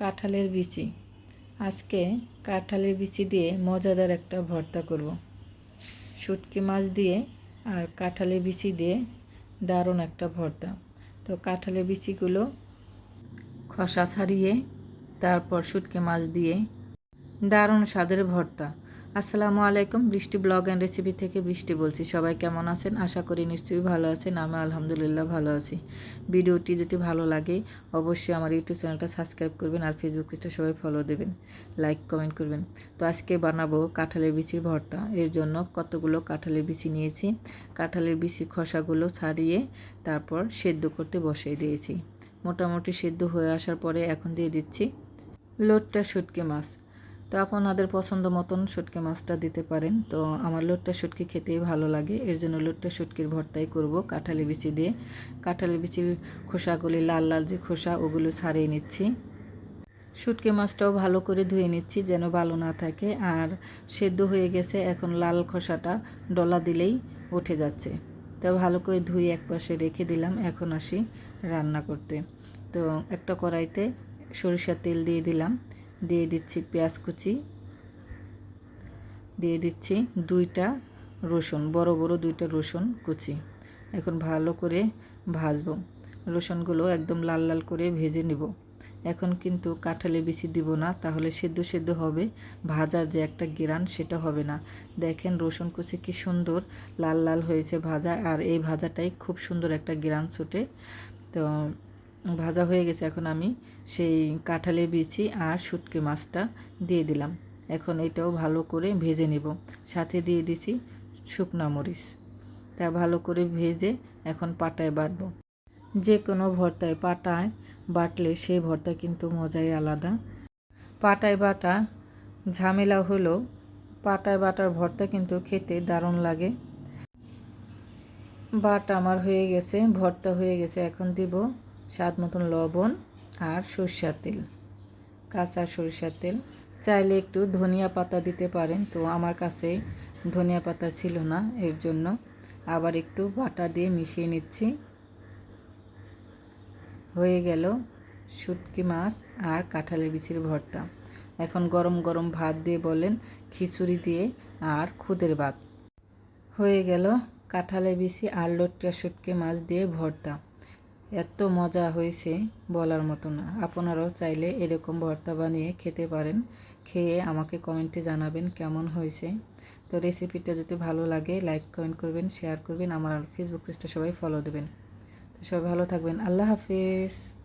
কাঁঠালের বিচি। আজকে কাঁঠালের বিচি দিয়ে মজাদার একটা ভর্তা করব। শুটকি মাছ দিয়ে আর কাঁঠালের বিচি দিয়ে দারুণ একটা ভর্তা। তো কাঁঠালের বিচিগুলো খসা ছাড়িয়ে, তারপর শুটকি মাছ দিয়ে দারুণ স্বাদের ভর্তা। আসসালামু আলাইকুম, বৃষ্টি ব্লগ অ্যান্ড রেসিপি থেকে বৃষ্টি বলছি। সবাই কেমন আছেন? আশা করি নিশ্চয়ই ভালো আছেন, আমি আলহামদুলিল্লাহ ভালো আছি। ভিডিওটি যদি ভালো লাগে, অবশ্যই আমার ইউটিউব চ্যানেলটা সাবস্ক্রাইব করবেন আর ফেসবুক পেজটা সবাই ফলো দেবেন লাইক কমেন্ট করবেন। তো আজকে বানাবো কাঁঠালের বিচির ভর্তা। এর জন্য কতগুলো কাঁঠালের বিচি নিয়েছি। কাঁঠালের বিচি খসাগুলো ছাড়িয়ে তারপর সেদ্ধ করতে বসিয়ে দিয়েছি। মোটামুটি সেদ্ধ হয়ে আসার পরে এখন দিয়ে দিচ্ছি লোটটা শুটকি মাছ। তো আপনাদের পছন্দ মতন শুটকি মাছটা দিতে পারেন। তো আমার লোটটা শুটকি খেতেই ভালো লাগে। এর জন্য লোটটা শুটকির ভর্তাই করব কাঁঠালি বিচি দিয়ে। কাঁঠালি বিচির খোসাগুলি লাল লাল যে খোসা, ওগুলো ছাড়িয়ে নিচ্ছি। শুটকি মাছটাও ভালো করে ধুয়ে নিচ্ছি যেন ভালো না থাকে। আর সেদ্ধ হয়ে গেছে এখন লাল খোসাটা ডলা দিলেই উঠে যাচ্ছে। তো ভালো করে ধুয়ে এক পাশে রেখে দিলাম। এখন আসি রান্না করতে। তো একটা কড়াইতে সরিষার তেল দিয়ে দিলাম। দিয়ে দিচ্ছি পেঁয়াজ কুচি। দিয়ে দিচ্ছি দুইটা রসুন, বড় বড় দুইটা রসুন কুচি। এখন ভালো করে ভাজবো। রসুনগুলো একদম লাল লাল করে ভেজে নিব। এখন কিন্তু কাঁঠালে বেশি দিব না, তাহলে সেদ্ধ সেদ্ধ হবে। ভাজার যে একটা গিরান সেটা হবে না। দেখেন রসুন কুচি কি সুন্দর লাল লাল হয়েছে ভাজা, আর এই ভাজাটাই খুব সুন্দর একটা গিরান ছুটে। তো ভাজা হয়ে গেছে, এখন আমি সেই কাঁঠালে বিচি আর শুটকি মাছটা দিয়ে দিলাম। এখন এটাও ভালো করে ভেজে নেব। সাথে দিয়ে দিছি শুকনা মরিচ। তা ভালো করে ভেজে এখন পাটায় বাটবো। যে কোনো ভর্তায় পাটায় বাটলে সেই ভর্তা কিন্তু মজাই আলাদা। পাটায় বাটা ঝামেলা হলো পাটায় বাটার ভর্তা কিন্তু খেতে দারুণ লাগে। বাটা আমার হয়ে গেছে, ভর্তা হয়ে গেছে। এখন দিব স্বাদ মতন লবণ আর সরষার তেল, কাঁচা সরিষার তেল। চাইলে একটু ধনিয়া পাতা দিতে পারেন। তো আমার কাছে ধনিয়া পাতা ছিল না, এর জন্য আবার একটু বাটা দিয়ে মিশিয়ে নিচ্ছি। হয়ে গেল শুটকি মাছ আর কাঁঠালের বিচির ভর্তা। এখন গরম গরম ভাত দিয়ে বলেন খিচুড়ি দিয়ে আর খুদের ভাত। হয়ে গেল কাঁঠালের বিচি আর লটকা শুটকি মাছ দিয়ে ভর্তা। এত মজা হয়েছে বলার মতো না। আপনারাও চাইলে এরকম ভর্তা বানিয়ে খেতে পারেন। খেয়ে আমাকে কমেন্টে জানাবেন কেমন হয়েছে। তো রেসিপিটা যদি ভালো লাগে, লাইক, কমেন্ট করবেন, শেয়ার করবেন। আমার ফেসবুক পেজটা সবাই ফলো দেবেন। তো সবাই ভালো থাকবেন। আল্লাহ হাফিজ।